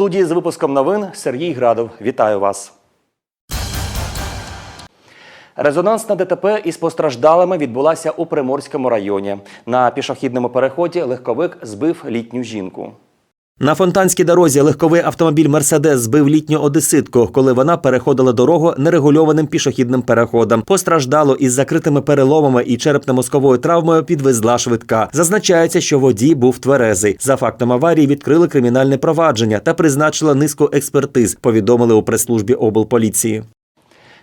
студії з випуском новин Сергій Градов. Вітаю вас. Резонансна ДТП із постраждалими відбулася у Приморському районі. На пішохідному переході легковик збив літню жінку. На фонтанській дорозі легковий автомобіль Мерседес збив літню одеситку, коли вона переходила дорогу нерегульованим пішохідним переходом. Постраждало із закритими переломами і черепно-мозковою травмою підвезла швидка. Зазначається, що водій був тверезий. За фактом аварії відкрили кримінальне провадження та призначили низку експертиз. Повідомили у прес-службі облполіції.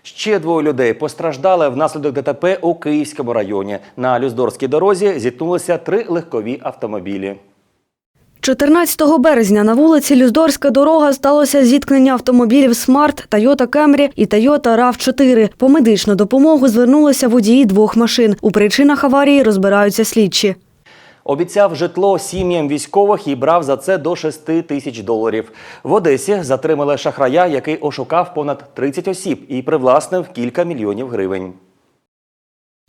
Ще двоє людей постраждали внаслідок ДТП у Київському районі. На Люздорській дорозі зіткнулися три легкові автомобілі. 14 березня на вулиці Люздорська дорога сталося зіткнення автомобілів Смарт, Toyota Camry і Toyota RAV4. По медичну допомогу звернулися водії двох машин. У причинах аварії розбираються слідчі. Обіцяв житло сім'ям військових і брав за це до 6 тисяч доларів. В Одесі затримали шахрая, який ошукав понад 30 осіб і привласнив кілька мільйонів гривень.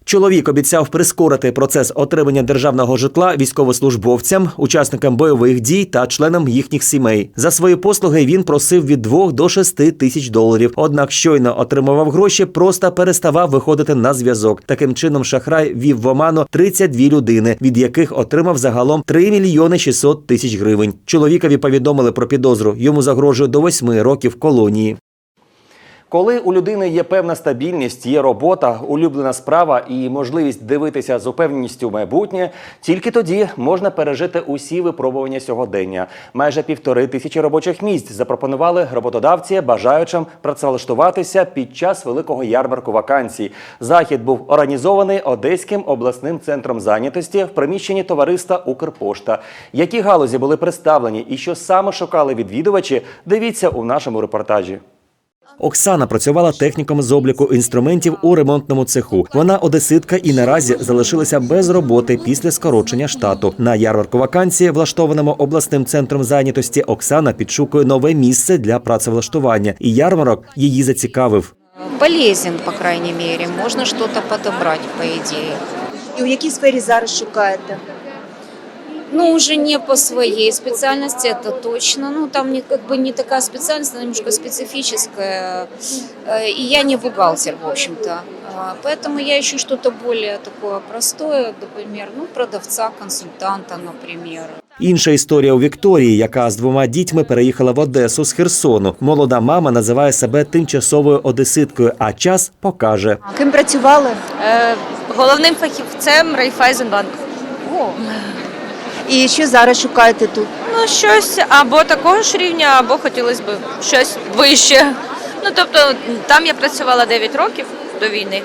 Чоловік обіцяв прискорити процес отримання державного житла військовослужбовцям, учасникам бойових дій та членам їхніх сімей. За свої послуги він просив від 2 до 6 тисяч доларів. Однак щойно отримував гроші, просто переставав виходити на зв'язок. Таким чином, шахрай вів в оману 32 людини, від яких отримав загалом 3 мільйони 600 тисяч гривень. Чоловікові повідомили про підозру. Йому загрожує до 8 років колонії. Коли у людини є певна стабільність, є робота, улюблена справа і можливість дивитися з упевненістю в майбутнє, тільки тоді можна пережити усі випробування сьогодення. Майже півтори тисячі робочих місць запропонували роботодавці бажаючим працевлаштуватися під час великого ярмарку вакансій. Захід був організований Одеським обласним центром зайнятості в приміщенні товариства Укрпошта. Які галузі були представлені і що саме шукали відвідувачі, дивіться у нашому репортажі. Оксана працювала техніком з обліку інструментів у ремонтному цеху. Вона одеситка і наразі залишилася без роботи після скорочення штату. На ярмарку вакансії, влаштованому обласним центром зайнятості, Оксана підшукує нове місце для працевлаштування. І ярмарок її зацікавив. полезен, по крайней мере. Можно что-то подобрать, по идее. І у якій сфері зараз шукаєте? Ну, уже не по своей специальности, это точно. Ну, там не, как бы не такая специальность, она немножко специфическая. Э, И я не бухгалтер, в общем-то. А, Поэтому я ищу что-то более такое простое, например, ну, продавца, консультанта, например. Інша історія у Вікторії, яка з двома дітьми переїхала в Одесу з Херсону. Молода мама називає себе тимчасовою одеситкою, а час покаже. А Ким працювали? Е, головним фахівцем Райфайзенбанк. О. І що зараз шукаєте тут? Ну, щось або такого ж рівня, або хотілося б щось вище. Ну, тобто, там я працювала 9 років до війни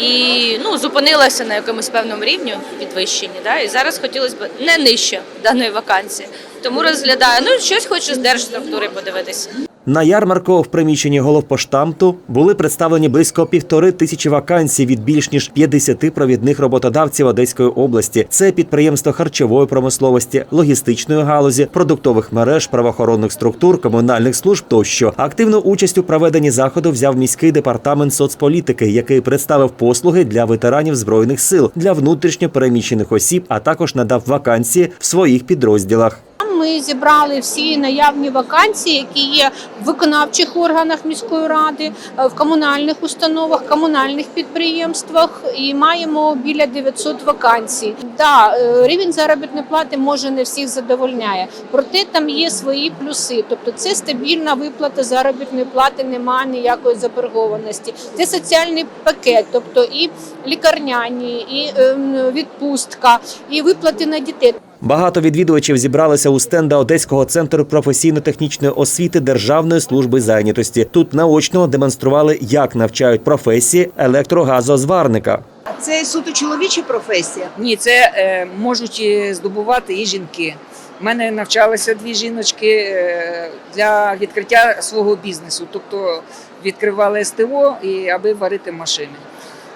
і ну, зупинилася на якомусь певному рівню підвищенні. Да? І зараз хотілося б не нижче даної вакансії. Тому розглядаю, ну, щось хочу з держструктури подивитися. На ярмарку в приміщенні головпоштамту були представлені близько півтори тисячі вакансій від більш ніж 50 провідних роботодавців Одеської області. Це підприємства харчової промисловості, логістичної галузі, продуктових мереж, правоохоронних структур, комунальних служб тощо. Активну участь у проведенні заходу взяв міський департамент соцполітики, який представив послуги для ветеранів збройних сил для внутрішньо переміщених осіб, а також надав вакансії в своїх підрозділах. Ми зібрали всі наявні вакансії, які є в виконавчих органах міської ради, е, в комунальних установах, комунальних підприємствах і маємо біля 900 вакансій. Да, е, рівень заробітної плати може не всіх задовольняє, проте там є свої плюси. Тобто це стабільна виплата заробітної плати, немає ніякої заборгованості. Це соціальний пакет, тобто і лікарняні, і ем, відпустка, і виплати на дітей. Багато відвідувачів зібралися у стенда Одеського центру професійно-технічної освіти Державної служби зайнятості. Тут наочно демонстрували, як навчають професії електрогазозварника. Це суто чоловіча професія. Ні, це е, можуть здобувати і жінки. У мене навчалися дві жіночки е, для відкриття свого бізнесу, тобто відкривали СТО і аби варити машини.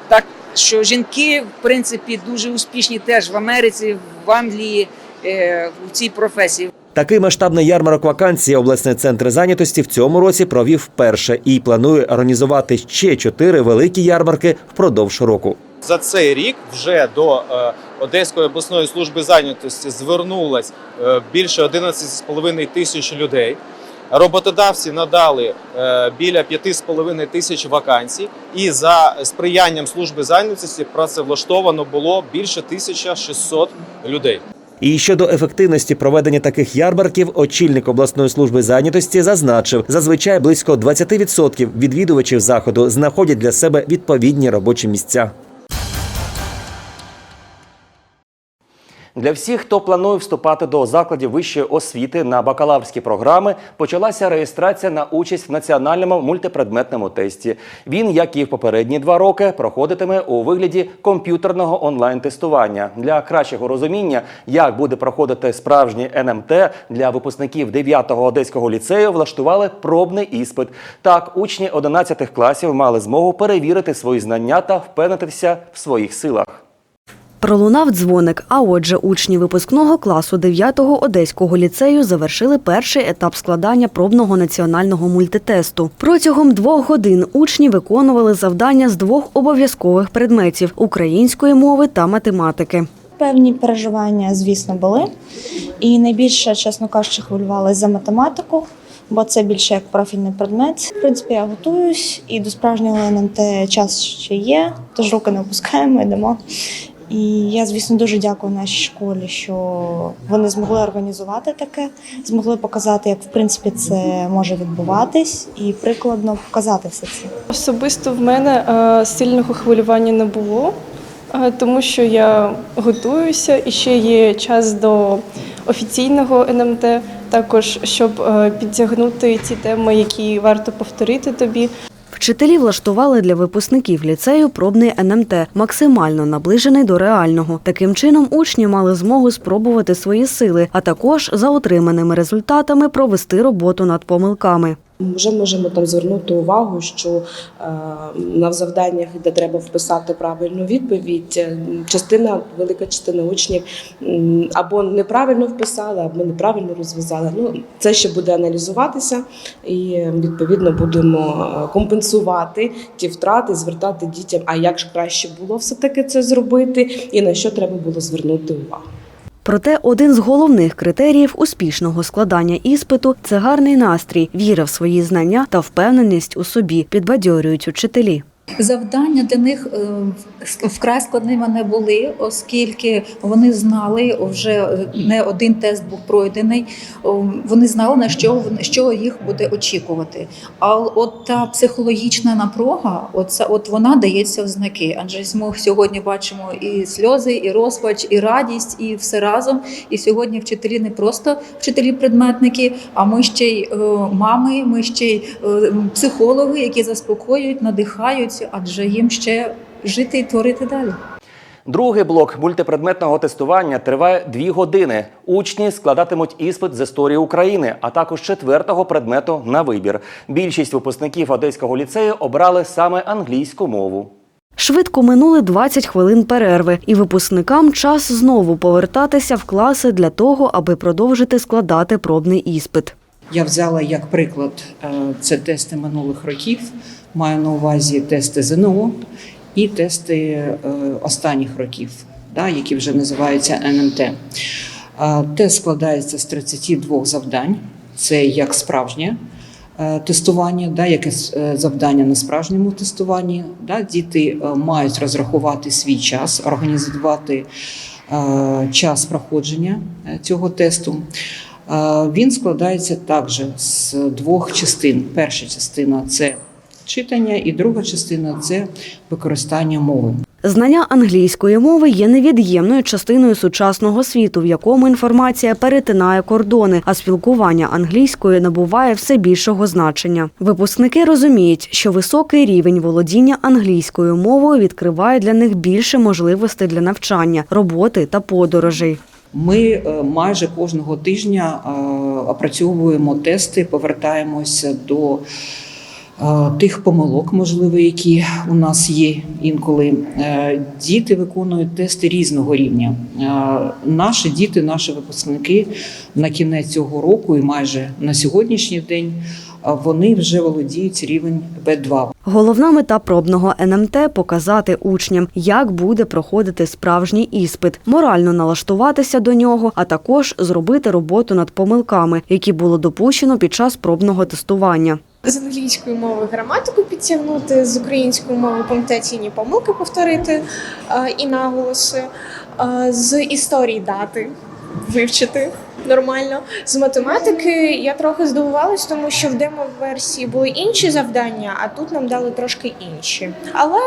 Так що жінки, в принципі, дуже успішні теж в Америці, в Англії в цій професії. Такий масштабний ярмарок вакансій обласний центр зайнятості в цьому році провів вперше і планує організувати ще чотири великі ярмарки впродовж року. За цей рік вже до е, Одеської обласної служби зайнятості звернулось е, більше 11,5 тисяч людей. роботодавці надали е, біля 5,5 тисяч вакансій, і за сприянням служби зайнятості працевлаштовано було більше 1600 людей. І щодо ефективності проведення таких ярмарків, очільник обласної служби зайнятості зазначив, зазвичай близько 20% відвідувачів заходу знаходять для себе відповідні робочі місця. Для всіх, хто планує вступати до закладів вищої освіти на бакалаврські програми, почалася реєстрація на участь в національному мультипредметному тесті. Він, як і в попередні два роки, проходитиме у вигляді комп'ютерного онлайн-тестування. Для кращого розуміння, як буде проходити справжній НМТ для випускників 9-го одеського ліцею, влаштували пробний іспит. Так, учні 11 класів мали змогу перевірити свої знання та впевнитися в своїх силах. Пролунав дзвоник, а отже, учні випускного класу 9-го Одеського ліцею завершили перший етап складання пробного національного мультитесту. Протягом двох годин учні виконували завдання з двох обов'язкових предметів української мови та математики. Певні переживання, звісно, були. І найбільше, чесно кажучи, хвилювалася за математику, бо це більше як профільний предмет. В принципі, я готуюсь і до справжнього НМТ час ще є, тож руки не опускаємо, йдемо. І я, звісно, дуже дякую нашій школі, що вони змогли організувати таке, змогли показати, як в принципі це може відбуватись, і прикладно показати все це. Особисто в мене е, сильного хвилювання не було, е, тому що я готуюся і ще є час до офіційного НМТ, також щоб е, підтягнути ті теми, які варто повторити тобі. Вчителі влаштували для випускників ліцею пробний НМТ, максимально наближений до реального. Таким чином, учні мали змогу спробувати свої сили, а також за отриманими результатами провести роботу над помилками. Вже можемо там звернути увагу, що е, на завданнях, де треба вписати правильну відповідь, е, частина, велика частина учнів або неправильно вписала, або неправильно розв'язала. Ну це ще буде аналізуватися, і відповідно будемо е, компенсувати ті втрати, звертати дітям, а як ж краще було все таки це зробити, і на що треба було звернути увагу. Проте один з головних критеріїв успішного складання іспиту це гарний настрій, віра в свої знання та впевненість у собі, підбадьорюють учителі. Завдання для них е, вкрай складними не були, оскільки вони знали вже не один тест був пройдений. Вони знали на що що їх буде очікувати. А от та психологічна напруга, оце от вона дається в знаки. Адже ми сьогодні бачимо і сльози, і розпач, і радість, і все разом. І сьогодні вчителі не просто вчителі-предметники, а ми ще й е, мами, ми ще й е, психологи, які заспокоюють, надихають адже їм ще жити і творити далі. Другий блок мультипредметного тестування триває дві години. Учні складатимуть іспит з історії України, а також четвертого предмету на вибір. Більшість випускників одеського ліцею обрали саме англійську мову. Швидко минули 20 хвилин перерви, і випускникам час знову повертатися в класи для того, аби продовжити складати пробний іспит. Я взяла як приклад е, це тести минулих років. Маю на увазі тести ЗНО і тести е, останніх років, які вже називаються НМТ. Е, Тест складається з 32 завдань. Це як справжнє е, тестування, да, яке завдання на справжньому тестуванні. Діти мають розрахувати свій час, організувати час проходження цього тесту. Він складається також з двох частин. Перша частина це читання, і друга частина це використання мови. Знання англійської мови є невід'ємною частиною сучасного світу, в якому інформація перетинає кордони, а спілкування англійською набуває все більшого значення. Випускники розуміють, що високий рівень володіння англійською мовою відкриває для них більше можливостей для навчання, роботи та подорожей. Ми е, майже кожного тижня е, опрацьовуємо тести, повертаємося до тих помилок, можливо, які у нас є інколи. Е, Діти виконують тести різного рівня. Е, Наші діти, наші випускники на кінець цього року і майже на сьогоднішній день. вони вже володіють рівень Б2. Головна мета пробного НМТ – показати учням, як буде проходити справжній іспит, морально налаштуватися до нього, а також зробити роботу над помилками, які було допущено під час пробного тестування. З англійської мови граматику підтягнути, з української мови пунктаційні помилки повторити е, і наголоси, е, з історії дати вивчити нормально. З математики я трохи здивувалась, тому що в демо-версії були інші завдання, а тут нам дали трошки інші. Але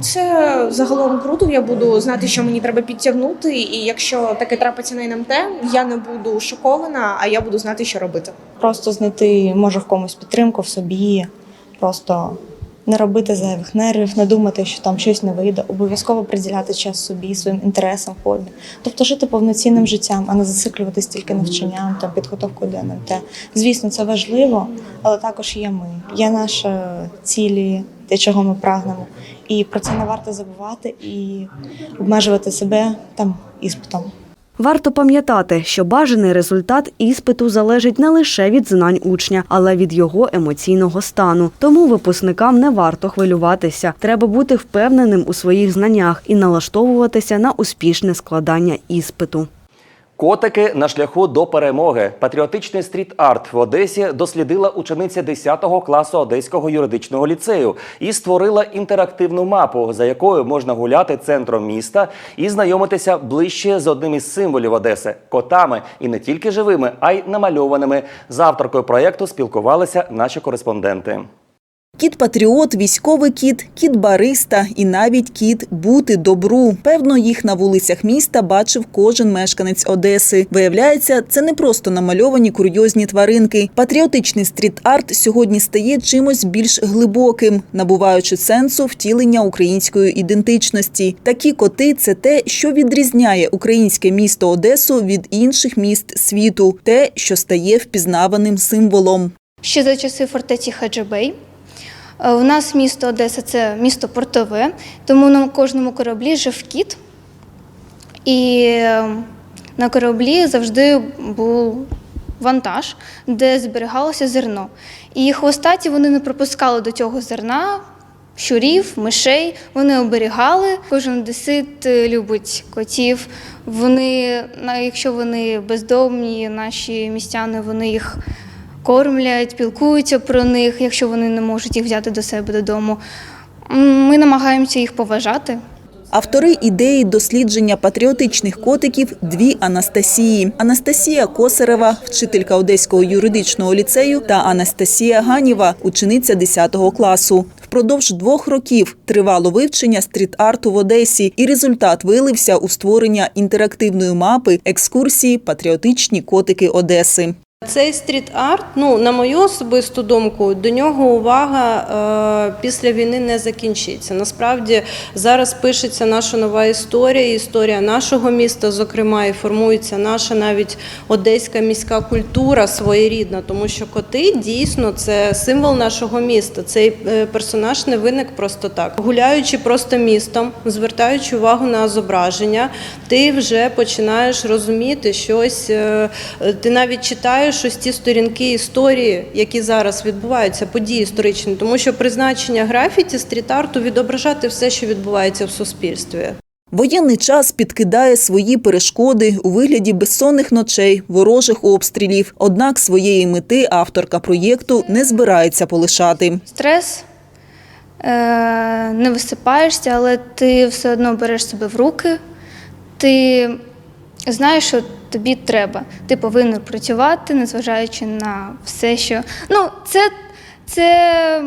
це загалом круто. Я буду знати, що мені треба підтягнути, і якщо таке трапиться на НМТ, я не буду шокована, а я буду знати, що робити. Просто знайти може в комусь підтримку в собі, просто не робити зайвих нервів, не думати, що там щось не вийде, обов'язково приділяти час собі, своїм інтересам, хобі. Тобто жити повноцінним життям, а не зациклюватись тільки навчанням, там підготовкою до НМТ. Звісно, це важливо, але також є ми, є наші цілі, те, чого ми прагнемо. І про це не варто забувати і обмежувати себе там іспитом. Варто пам'ятати, що бажаний результат іспиту залежить не лише від знань учня, але від його емоційного стану. Тому випускникам не варто хвилюватися. Треба бути впевненим у своїх знаннях і налаштовуватися на успішне складання іспиту. Котики на шляху до перемоги. Патріотичний стріт-арт в Одесі дослідила учениця 10 класу Одеського юридичного ліцею і створила інтерактивну мапу, за якою можна гуляти центром міста і знайомитися ближче з одним із символів Одеси котами і не тільки живими, а й намальованими. З авторкою проєкту спілкувалися наші кореспонденти. Кіт патріот, військовий кіт, кіт бариста і навіть кіт бути добру. Певно, їх на вулицях міста бачив кожен мешканець Одеси. Виявляється, це не просто намальовані курйозні тваринки. Патріотичний стріт-арт сьогодні стає чимось більш глибоким, набуваючи сенсу втілення української ідентичності. Такі коти це те, що відрізняє українське місто Одесу від інших міст світу, те, що стає впізнаваним символом. Ще за часи фортеці Хаджабей. Е, У нас місто Одеса це місто портове, тому на кожному кораблі жив кіт. І е, на кораблі завжди був вантаж, де зберігалося зерно. І хвостаті вони не пропускали до цього зерна. Щурів, мишей, вони оберігали. Кожен одесит е, любить котів. Вони, якщо вони бездомні, наші містяни, вони їх кормлять, пілкуються про них, якщо вони не можуть їх взяти до себе додому. Ми намагаємося їх поважати. Автори ідеї дослідження патріотичних котиків дві Анастасії: Анастасія Косарева, вчителька Одеського юридичного ліцею, та Анастасія Ганіва, учениця 10 класу. Впродовж двох років тривало вивчення стріт-арту в Одесі, і результат вилився у створення інтерактивної мапи екскурсії Патріотичні котики Одеси. Цей стріт-арт, ну на мою особисту думку, до нього увага е, після війни не закінчиться. Насправді зараз пишеться наша нова історія, історія нашого міста, зокрема, і формується наша навіть одеська міська культура своєрідна, тому що коти дійсно це символ нашого міста. Цей е, персонаж не виник просто так. Гуляючи просто містом, звертаючи увагу на зображення, ти вже починаєш розуміти щось. е, Ти навіть читаєш ось ті сторінки історії, які зараз відбуваються, події історичні, тому що призначення графіті стріт-арту відображати все, що відбувається в суспільстві. Воєнний час підкидає свої перешкоди у вигляді безсонних ночей, ворожих обстрілів. Однак своєї мети авторка проєкту не збирається полишати. Стрес е, не висипаєшся, але ти все одно береш себе в руки. Ти знаєш, що тобі треба. Ти повинен працювати, незважаючи на все, що. Ну, це, це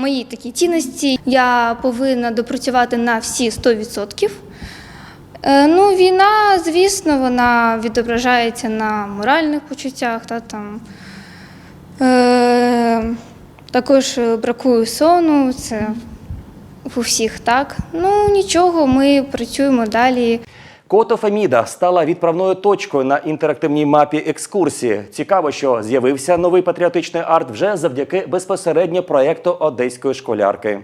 мої такі цінності. Я повинна допрацювати на всі 100%. Е, Ну, війна, звісно, вона відображається на моральних почуттях. Та, там. Е, також бракує сону, це у всіх так. Ну нічого, ми працюємо далі. Кото Феміда стала відправною точкою на інтерактивній мапі екскурсії. Цікаво, що з'явився новий патріотичний арт вже завдяки безпосередньо проєкту одеської школярки.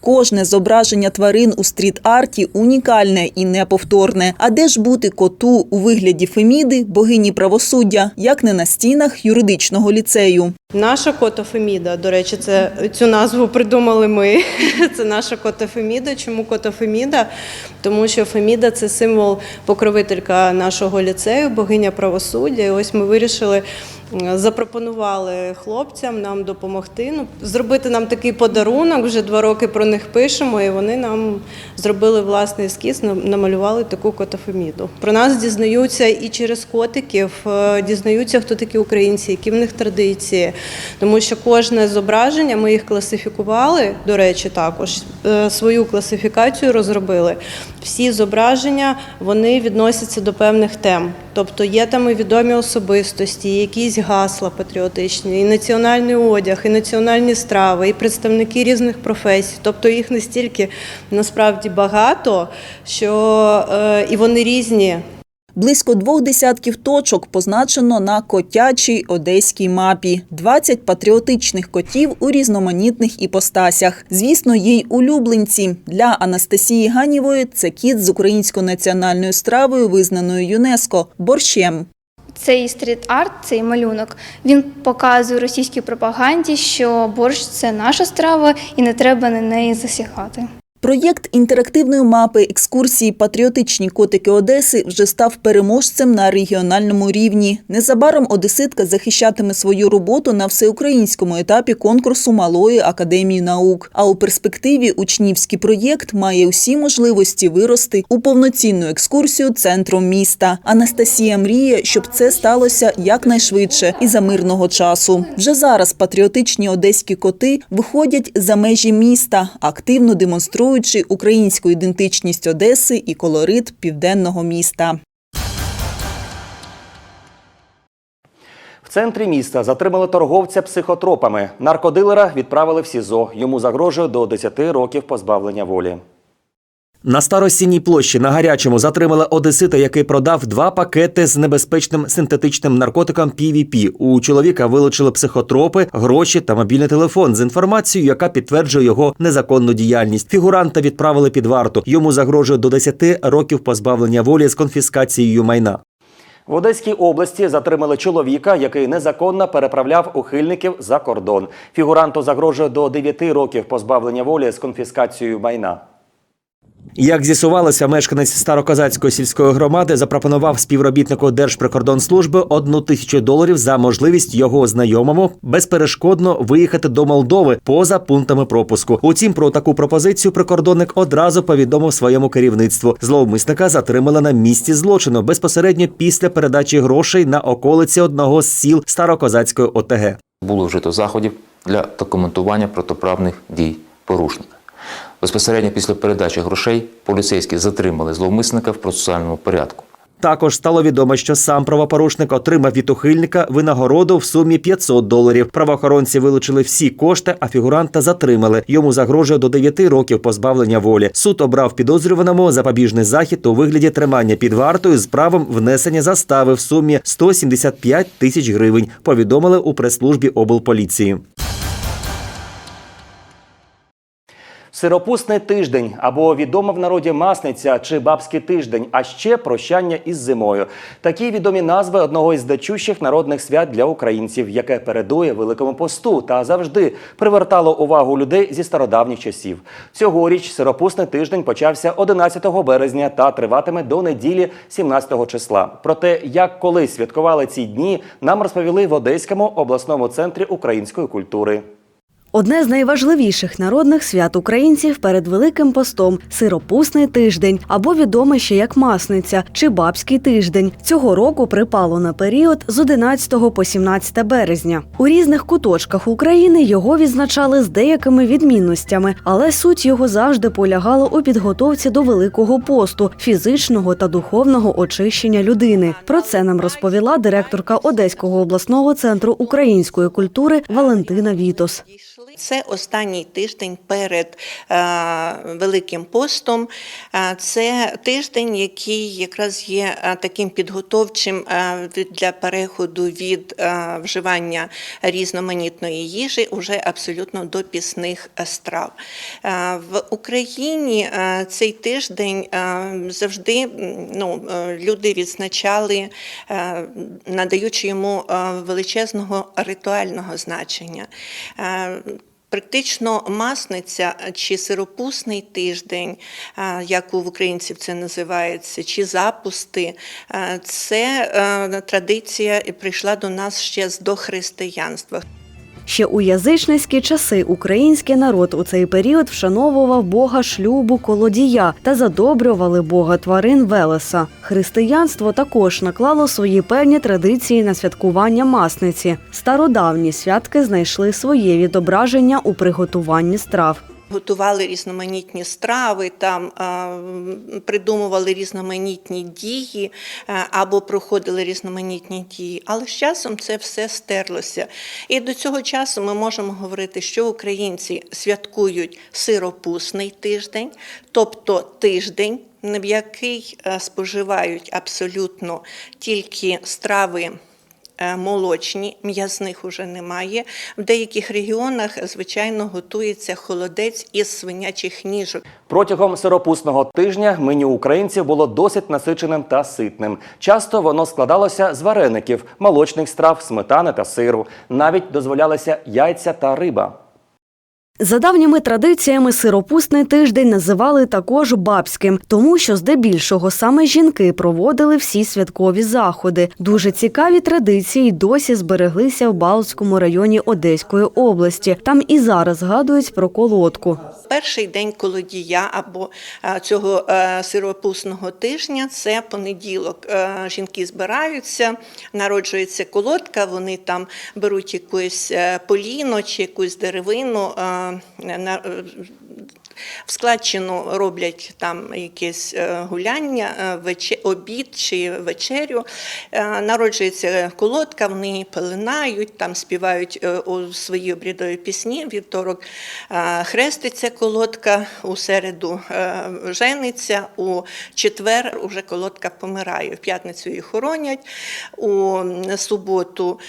Кожне зображення тварин у стріт-арті унікальне і неповторне. А де ж бути коту у вигляді Феміди, богині правосуддя, як не на стінах юридичного ліцею? Наша кота Феміда, до речі, це цю назву придумали ми. Це наша кота Феміда. Чому кота Феміда? Тому що Феміда це символ покровителька нашого ліцею, богиня правосуддя. І ось ми вирішили. Запропонували хлопцям нам допомогти. Ну, зробити нам такий подарунок. Вже два роки про них пишемо, і вони нам зробили власний ескіз, нам- намалювали таку котофеміду. Про нас дізнаються і через котиків, е, дізнаються, хто такі українці, які в них традиції. Тому що кожне зображення ми їх класифікували, до речі, також е, свою класифікацію розробили. Всі зображення вони відносяться до певних тем. Тобто є там і відомі особистості, і якісь гасла патріотичні, і національний одяг, і національні страви, і представники різних професій. Тобто їх настільки насправді багато, що е, і вони різні. Близько двох десятків точок позначено на котячій одеській мапі. 20 патріотичних котів у різноманітних іпостасях. Звісно, є й улюбленці. Для Анастасії Ганєвої це кіт з українською національною стравою, визнаною ЮНЕСКО – борщем. Цей стріт-арт, цей малюнок, він показує російській пропаганді, що борщ це наша страва і не треба на неї засягати. Проєкт інтерактивної мапи екскурсії Патріотичні котики Одеси вже став переможцем на регіональному рівні. Незабаром одеситка захищатиме свою роботу на всеукраїнському етапі конкурсу Малої академії наук. А у перспективі учнівський проєкт має усі можливості вирости у повноцінну екскурсію центром міста. Анастасія мріє, щоб це сталося якнайшвидше і за мирного часу. Вже зараз патріотичні одеські коти виходять за межі міста, активно демонструючи українську ідентичність Одеси і колорит південного міста. В центрі міста затримали торговця психотропами. Наркодилера відправили в СІЗО. Йому загрожує до 10 років позбавлення волі. На старосінній площі на гарячому затримали одесита, який продав два пакети з небезпечним синтетичним наркотиком PVP. У чоловіка вилучили психотропи, гроші та мобільний телефон з інформацією, яка підтверджує його незаконну діяльність. Фігуранта відправили під варту. Йому загрожує до 10 років позбавлення волі з конфіскацією майна. В Одеській області затримали чоловіка, який незаконно переправляв ухильників за кордон. Фігуранту загрожує до 9 років позбавлення волі з конфіскацією майна. Як з'ясувалося, мешканець Старокозацької сільської громади запропонував співробітнику Держприкордонслужби одну тисячу доларів за можливість його знайомому безперешкодно виїхати до Молдови поза пунктами пропуску. Утім, про таку пропозицію прикордонник одразу повідомив своєму керівництву. Зловмисника затримали на місці злочину безпосередньо після передачі грошей на околиці одного з сіл Старокозацької ОТГ. було вжито заходів для документування протиправних дій порушника. Безпосередньо після передачі грошей поліцейські затримали зловмисника в процесуальному порядку. Також стало відомо, що сам правопорушник отримав від ухильника винагороду в сумі 500 доларів. Правоохоронці вилучили всі кошти, а фігуранта затримали. Йому загрожує до 9 років позбавлення волі. Суд обрав підозрюваному запобіжний захід у вигляді тримання під вартою з правом внесення застави в сумі 175 тисяч гривень. Повідомили у прес-службі облполіції. Сиропусний тиждень або відома в народі масниця чи бабський тиждень, а ще прощання із зимою. Такі відомі назви одного із значущих народних свят для українців, яке передує Великому посту та завжди привертало увагу людей зі стародавніх часів. Цьогоріч сиропусний тиждень почався 11 березня та триватиме до неділі 17 числа. Про те, як колись святкували ці дні, нам розповіли в Одеському обласному центрі української культури. Одне з найважливіших народних свят українців перед Великим постом сиропусний тиждень, або відомий ще як масниця чи бабський тиждень. Цього року припало на період з 11 по 17 березня. У різних куточках України його відзначали з деякими відмінностями, але суть його завжди полягала у підготовці до Великого посту, фізичного та духовного очищення людини. Про це нам розповіла директорка Одеського обласного центру української культури Валентина Вітос. Це останній тиждень перед е, Великим постом. Е, Це тиждень, який якраз є е, таким підготовчим для переходу від вживання різноманітної їжі уже абсолютно до пісних страв. В Україні цей тиждень завжди ну, люди відзначали, надаючи йому величезного ритуального значення. Практично масниця чи сиропусний тиждень, е, як у українців це називається, чи запусти, е, це е, традиція прийшла до нас ще з дохристиянства. Ще у язичницькі часи український народ у цей період вшановував бога шлюбу колодія та задобрювали бога тварин Велеса. Християнство також наклало свої певні традиції на святкування масниці. Стародавні святки знайшли своє відображення у приготуванні страв. Готували різноманітні страви, там придумували різноманітні дії е, або проходили різноманітні дії. Але з часом це все стерлося. І до цього часу ми можемо говорити, що українці святкують сиропусний тиждень, тобто тиждень, в який е, споживають абсолютно тільки страви. Е, Молочні, м'ясних уже немає. В деяких регіонах, звичайно, готується холодець із свинячих ніжок. Протягом сиропусного тижня меню українців було досить насиченим та ситним. Часто воно складалося з вареників, молочних страв, сметани та сиру. Навіть дозволялися яйця та риба. За давніми традиціями сиропусний тиждень називали також бабським, тому що здебільшого саме жінки проводили всі святкові заходи. Дуже цікаві традиції досі збереглися в Балтському районі Одеської області. Там і зараз згадують про колодку. Перший день колодія або е, цього е, сиропусного тижня це понеділок. Е, Жінки збираються, народжується колодка, вони там беруть якусь поліно чи якусь деревину. Е, на- е, В складчину роблять там якесь е, гуляння, е, обід чи вечерю. Е, Народжується колодка, вони її пеленають, там співають у свої обрядові пісні. Вівторок хреститься колодка, у середу жениться, у четвер уже колодка помирає. В п'ятницю її хоронять, у суботу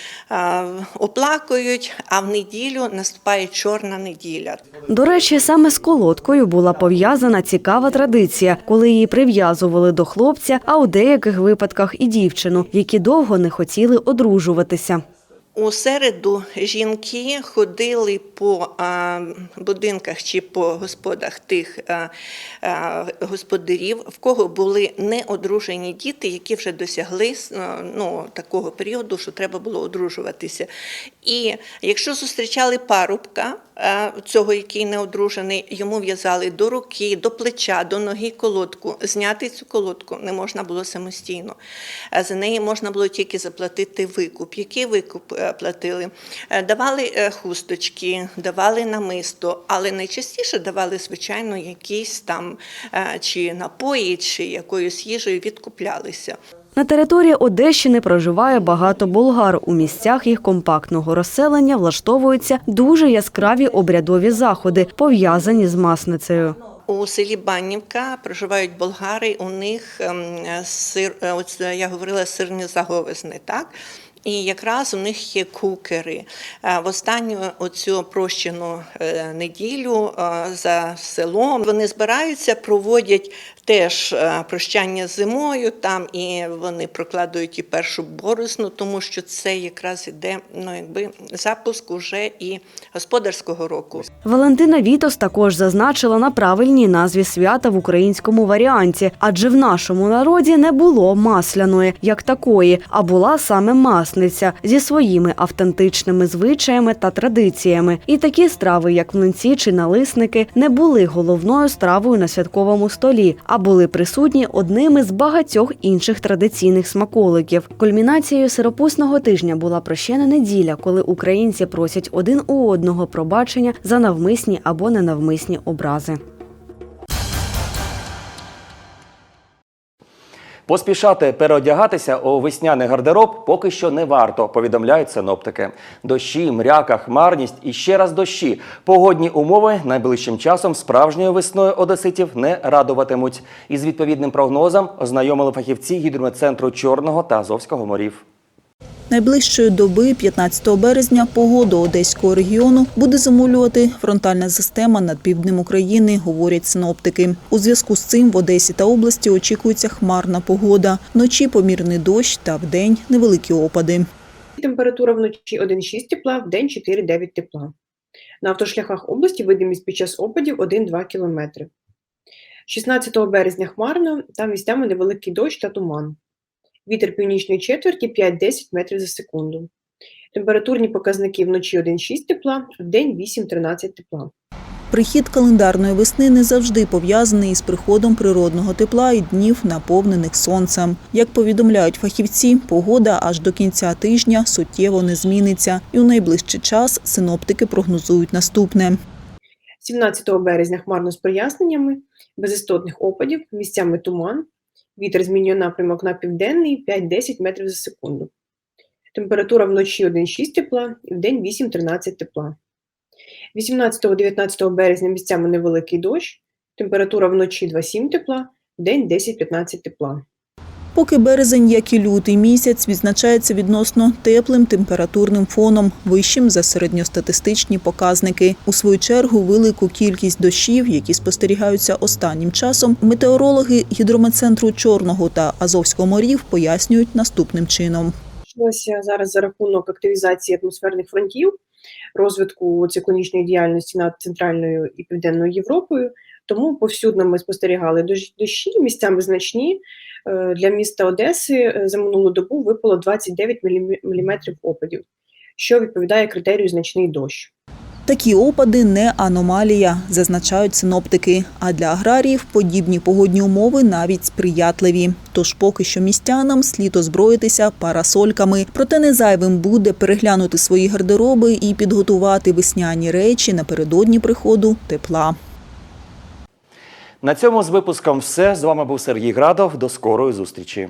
оплакують, а в неділю наступає чорна неділя. До речі, саме з колодкою була пов'язана цікава традиція, коли її прив'язували до хлопця, а у деяких випадках і дівчину, які довго не хотіли одружуватися. У середу жінки ходили по будинках чи по господах тих господарів, в кого були неодружені діти, які вже досягли ну, такого періоду, що треба було одружуватися. І якщо зустрічали парубка, цього, який не одружений, йому в'язали до руки, до плеча, до ноги колодку. Зняти цю колодку не можна було самостійно. За неї можна було тільки заплатити викуп. Який викуп е, платили? Е, Давали е, хусточки, давали намисто, але найчастіше давали, звичайно, якісь там е, чи напої, чи якоюсь їжею відкуплялися. На території Одещини проживає багато болгар. У місцях їх компактного розселення влаштовуються дуже яскраві обрядові заходи, пов'язані з масницею. У селі Баннівка проживають болгари. У них ем, сир, е, от я говорила сирні заговизни, так? І якраз у них є кукери. Е, В останню оцю прощену е, неділю е, за селом вони збираються, проводять теж е, прощання зимою там, і вони прокладують і першу борозну, тому що це якраз іде ну, якби запуск уже і господарського року. Валентина Вітос також зазначила на правильній назві свята в українському варіанті, адже в нашому народі не було масляної як такої, а була саме масниця зі своїми автентичними звичаями та традиціями. І такі страви, як млинці чи налисники, не були головною стравою на святковому столі, а були присутні одними з багатьох інших традиційних смаколиків. Кульмінацією сиропусного тижня була прощена неділя, коли українці просять один у одного пробачення за навмисні або ненавмисні образи. Поспішати переодягатися у весняний гардероб поки що не варто, повідомляють синоптики. Дощі, мряка, хмарність і ще раз дощі. Погодні умови найближчим часом справжньою весною одеситів не радуватимуть. Із відповідним прогнозом ознайомили фахівці гідрометцентру Чорного та Азовського морів. Найближчої доби, 15 березня, погоду Одеського регіону буде замулювати фронтальна система над півднем України, говорять синоптики. У зв'язку з цим в Одесі та області очікується хмарна погода. Вночі помірний дощ та вдень невеликі опади. Температура вночі 1,6 тепла, в день 4,9 тепла. На автошляхах області видимість під час опадів 1-2 км. 16 березня хмарно, там місцями невеликий дощ та туман. Вітер північної четверті 5-10 метрів за секунду. Температурні показники вночі 1,6 тепла, в день 8-13 тепла. Прихід календарної весни не завжди пов'язаний із приходом природного тепла і днів, наповнених сонцем. Як повідомляють фахівці, погода аж до кінця тижня суттєво не зміниться, і у найближчий час синоптики прогнозують наступне. 17 березня хмарно з проясненнями, без істотних опадів, місцями туман. Вітер змінює напрямок на південний 5-10 метрів за секунду. Температура вночі 1,6 тепла і в день 8-13 тепла. 18-19 березня місцями невеликий дощ. Температура вночі 2,7 тепла, вдень 10-15 тепла. Поки березень, як і лютий місяць, відзначається відносно теплим температурним фоном, вищим за середньостатистичні показники. У свою чергу, велику кількість дощів, які спостерігаються останнім часом, метеорологи гідрометцентру Чорного та Азовського морів пояснюють наступним чином. Почалося зараз за рахунок активізації атмосферних фронтів, розвитку циклонічної діяльності над Центральною і Південною Європою. Тому повсюдно ми спостерігали дощ- дощі, місцями значні. Е, Для міста Одеси е, за минулу добу випало 29 мм опадів, що відповідає критерію значний дощ. Такі опади не аномалія, зазначають синоптики. А для аграріїв подібні погодні умови навіть сприятливі. Тож поки що містянам слід озброїтися парасольками. Проте не зайвим буде переглянути свої гардероби і підготувати весняні речі напередодні приходу тепла. На цьому з випуском все. З вами був Сергій Градов. До скорої зустрічі.